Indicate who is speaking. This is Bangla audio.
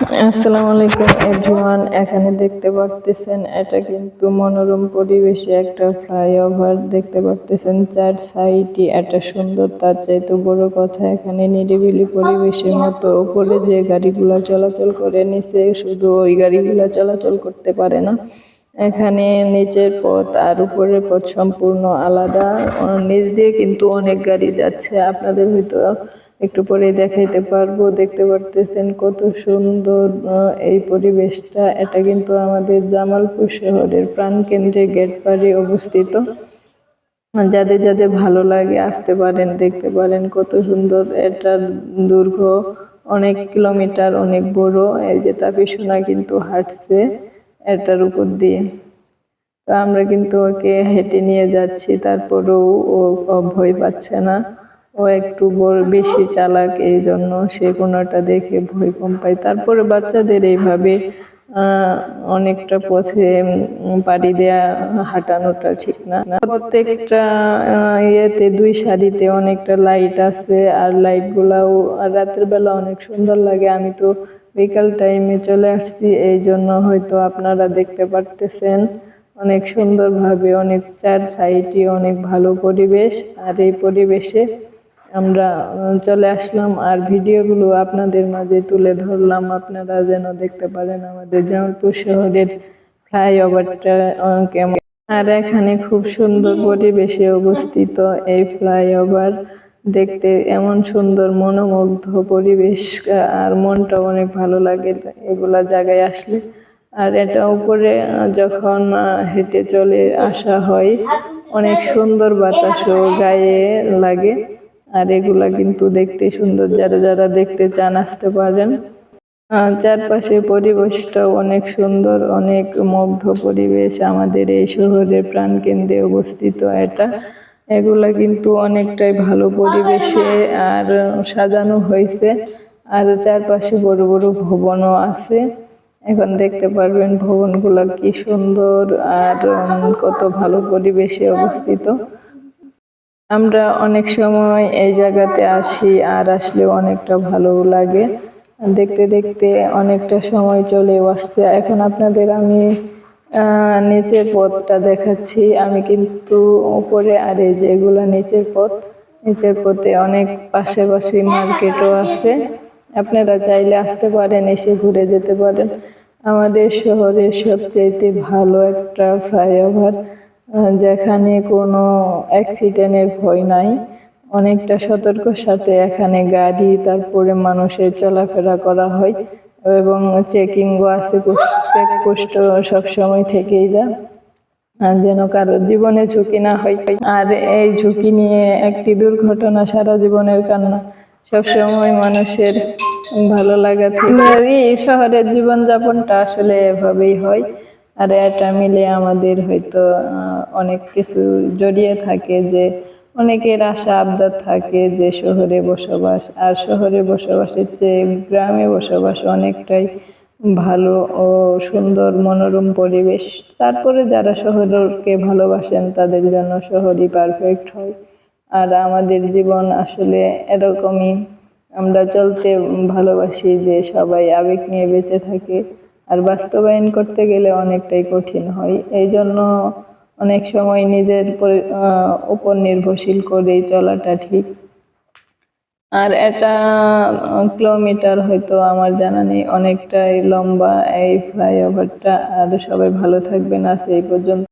Speaker 1: আসসালামু আলাইকুম এভরিওয়ান এখানে দেখতে পারতেছেন, এটা কিন্তু মনোরম পরিবেশে একটা ফ্লাইওভার দেখতে পারতেছেন, চার সাইডই একটা সুন্দর, তার চাইতে বড় কথা, এখানে নিরিবিলি পরিবেশের মতো। উপরে যে গাড়িগুলো চলাচল করে, নিচে শুধু ওই গাড়িগুলো চলাচল করতে পারে না। এখানে নিচের পথ আর উপরের পথ সম্পূর্ণ আলাদা। নিচ দিয়ে কিন্তু অনেক গাড়ি যাচ্ছে। আপনাদের হয়তো একটু পরে দেখাইতে পারব, দেখতে পারতেছেন কত সুন্দর এই পরিবেশটা। এটা কিন্তু আমাদের জামালপুর শহরের প্রাণকেন্দ্রে গেটপাড়ে অবস্থিত। যাদের যাদের ভালো লাগে আসতে পারেন, দেখতে পারেন কত সুন্দর। এটার দৈর্ঘ্য অনেক কিলোমিটার, অনেক বড়। এই যে তাপিসোনা কিন্তু হাঁটছে এটার উপর দিয়ে। তো আমরা কিন্তু ওকে হেঁটে নিয়ে যাচ্ছি, তারপরেও ও ভয় পাচ্ছে না। ও একটু বেশি চালাক, এই জন্য সে কোনোটা দেখে ভয় কম পায়। তারপরে বাচ্চাদের এইভাবে অনেকটা পথে পাড়ি দেয়া, হাঁটানোটা ঠিক না। প্রত্যেকটা ইয়েতে, দুই সারিতে অনেকটা লাইট আছে, আর লাইট গুলাও, আর রাতের বেলা অনেক সুন্দর লাগে। আমি তো বিকাল টাইমে চলে আসছি, এই জন্য হয়তো আপনারা দেখতে পারতেছেন। অনেক সুন্দরভাবে, অনেক চার সাইডে অনেক ভালো পরিবেশ, আর এই পরিবেশে আমরা চলে আসলাম আর ভিডিওগুলো আপনাদের মাঝে তুলে ধরলাম। আপনারা যেন দেখতে পারেন আমাদের জামালপুর শহরের ফ্লাইওভারটা কেমন। আর এখানে খুব সুন্দর পরিবেশে অবস্থিত এই ফ্লাইওভার। দেখতে এমন সুন্দর মনোমুগ্ধ পরিবেশ আর মনটা অনেক ভালো লাগে এগুলা জায়গায় আসলে। আর এটা উপরে যখন হেঁটে চলে আসা হয়, অনেক সুন্দর বাতাসও গায়ে লাগে। আর এগুলা কিন্তু দেখতে সুন্দর। যারা যারা দেখতে চান আসতে পারেন। চারপাশে পরিবেশটাও অনেক সুন্দর, অনেক মুগ্ধ পরিবেশ আমাদের এই শহরের প্রাণকেন্দ্রে অবস্থিত এটা। এগুলা কিন্তু অনেকটাই ভালো পরিবেশে আর সাজানো হয়েছে। আর চারপাশে বড় বড় ভবনও আছে। এখন দেখতে পারবেন ভবনগুলো কি সুন্দর আর কত ভালো পরিবেশে অবস্থিত। আমরা অনেক সময় এই জায়গাতে আসি আর আসলে অনেকটা ভালো লাগে। দেখতে দেখতে অনেকটা সময় চলে আসছে। এখন আপনাদের আমি নিচের পথটা দেখাচ্ছি। আমি কিন্তু উপরে আর এই নিচের পথ। নিচের পথে অনেক পাশাপাশি মার্কেটও আছে। আপনারা চাইলে আসতে পারেন, এসে ঘুরে যেতে পারেন। আমাদের শহরের সবচেয়ে ভালো একটা ফ্লাইওভার। যেখানে কোনো অ্যাক্সিডেন্টের ভয় নাই, অনেকটা সতর্কর সাথে এখানে গাড়ি, তারপরে মানুষের চলাফেরা করা হয় এবং চেকিংও আছে চেকপোস্ট সবসময় থেকেই যা আর যেন কারও জীবনে ঝুঁকি না হয়। আর এই ঝুঁকি নিয়ে একটি দুর্ঘটনা সারা জীবনের কান্না। সবসময় মানুষের ভালো লাগা থেকে। এই শহরের জীবনযাপনটা আসলে এভাবেই হয়। আর এটা মিলে আমাদের হয়তো অনেক কিছু জড়িয়ে থাকে যে অনেকের আশা, আবদার থাকে যে শহরে বসবাস। আর শহরে বসবাসের চেয়ে গ্রামে বসবাস অনেকটাই ভালো ও সুন্দর, মনোরম পরিবেশ। তারপরে যারা শহরকে ভালোবাসেন, তাদের জন্য শহরই পারফেক্ট হয়। আর আমাদের জীবন আসলে এরকমই। আমরা চলতে ভালোবাসি যে সবাই আবেগ নিয়ে বেঁচে থাকে। বাস্তবায়ন করতে গেলে অনেকটাই কঠিন হয়। এই জন্য অনেক সময় নিজের পরি- উপর নির্ভরশীল করে চলাটা ঠিক। আর এটা কিলোমিটার হয়তো আমার জানা নেই, অনেকটাই লম্বা, এই ফ্লাইওভারটা আর সবাই ভালো থাকবেন, আজ এই পর্যন্ত।